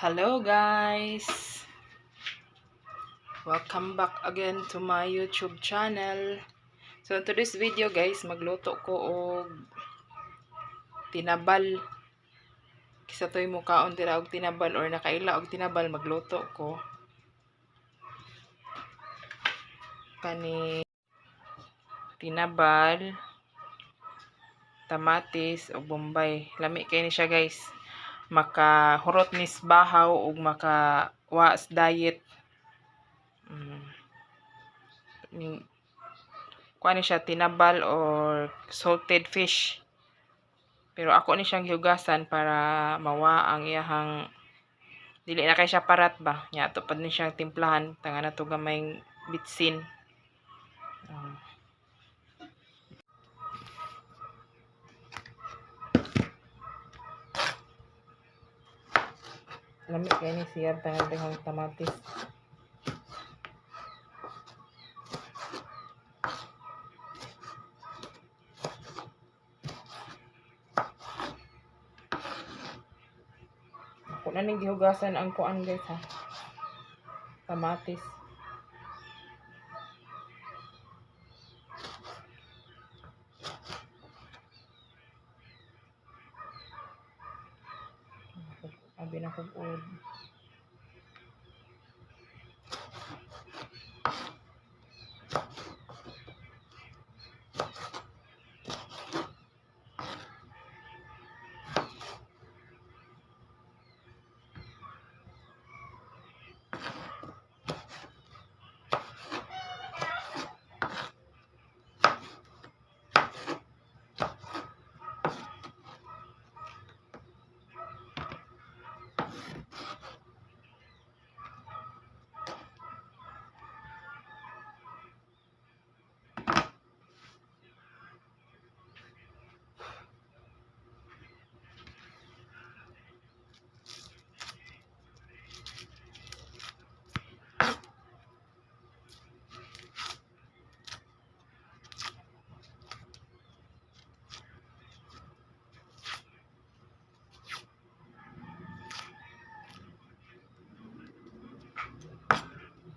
Hello guys! Welcome back again to my YouTube channel. So in today's video guys, magluto ko og tinabal. Kisa to'y mukaon tira og tinabal or nakaila og tinabal magluto ko. Kani tinabal, tamatis o bombay. Lami kay ni siya guys makahurot nis bahaw ug maka was diet. Mm. Kuha ni siya tinabal or salted fish. Pero ako ni siyang hiugasan para mawa ang iyahang dili na kay siya parat ba? Nya to pad ni siyang timplahan tanga na to gamay bitsin Lamig kay ni siya tangan dihang tamatis. Ako na ning gihugasan ang kuan guys ha. Tamatis. Abi na kog ud.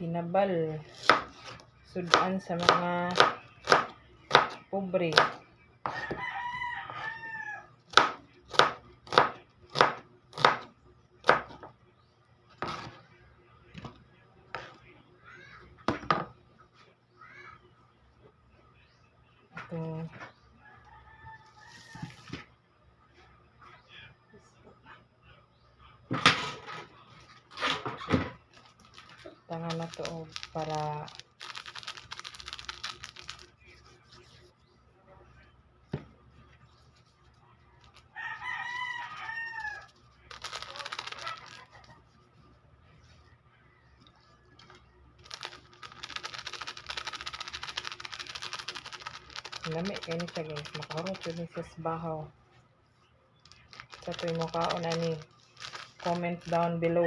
tinabal. Sudan sa mga pobre. Ito tangan na to og para Lami kay ni siya guys. Makahurot yun sa bahaw. Sa tuwing mo kaon ani. Comment down below.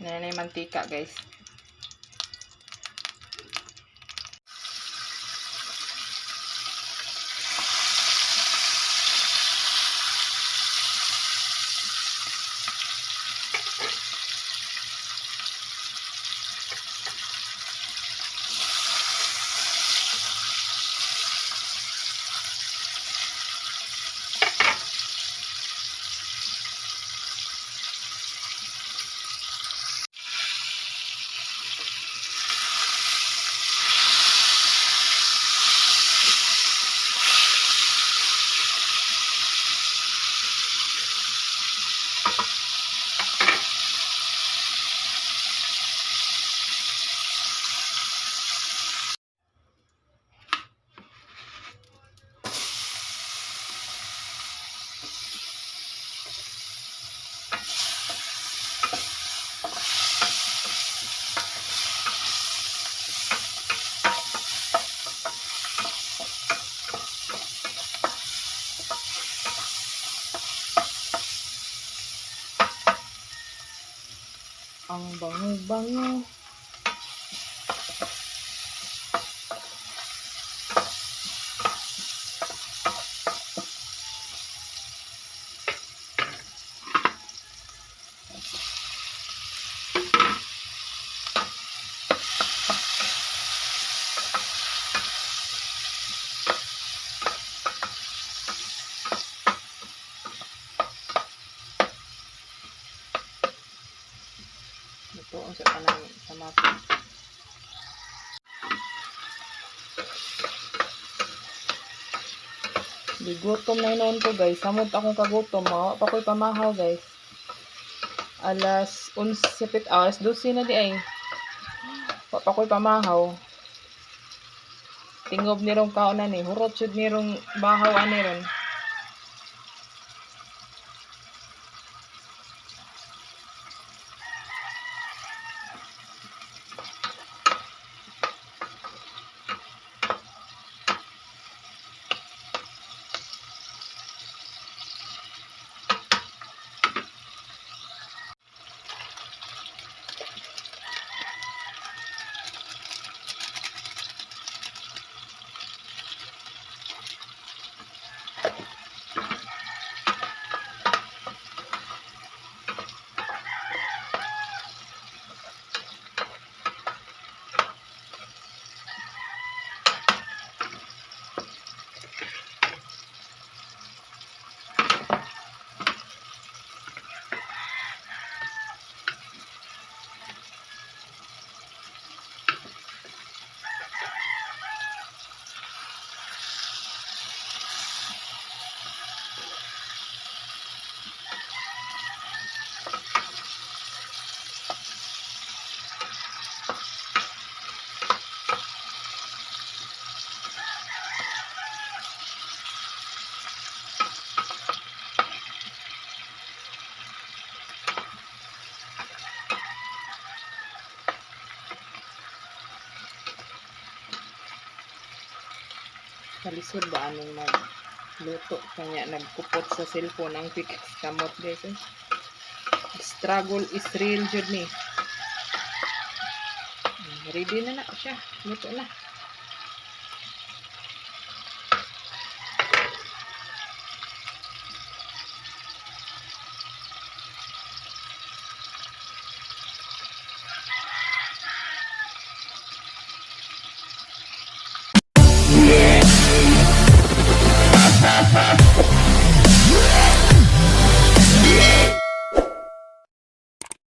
Yan na yung mantika guys. Bango-bango. Ito ang sa kanang kamatis. Gigutom na noon ko guys. Samot akong kagutom. Mawa pa ko'y pamahaw guys. Alas 11 pit ah, alas 12 na di ay. Wa pa ko'y pamahaw. Tingob ni rong kaonan ni. Hurot syud ni rong bahaw ani ron. Kalisod ba anong mag luto kanya nagkupot sa cellphone ang pikas kamot guys eh. struggle is real jud ni ready na na siya. Luto na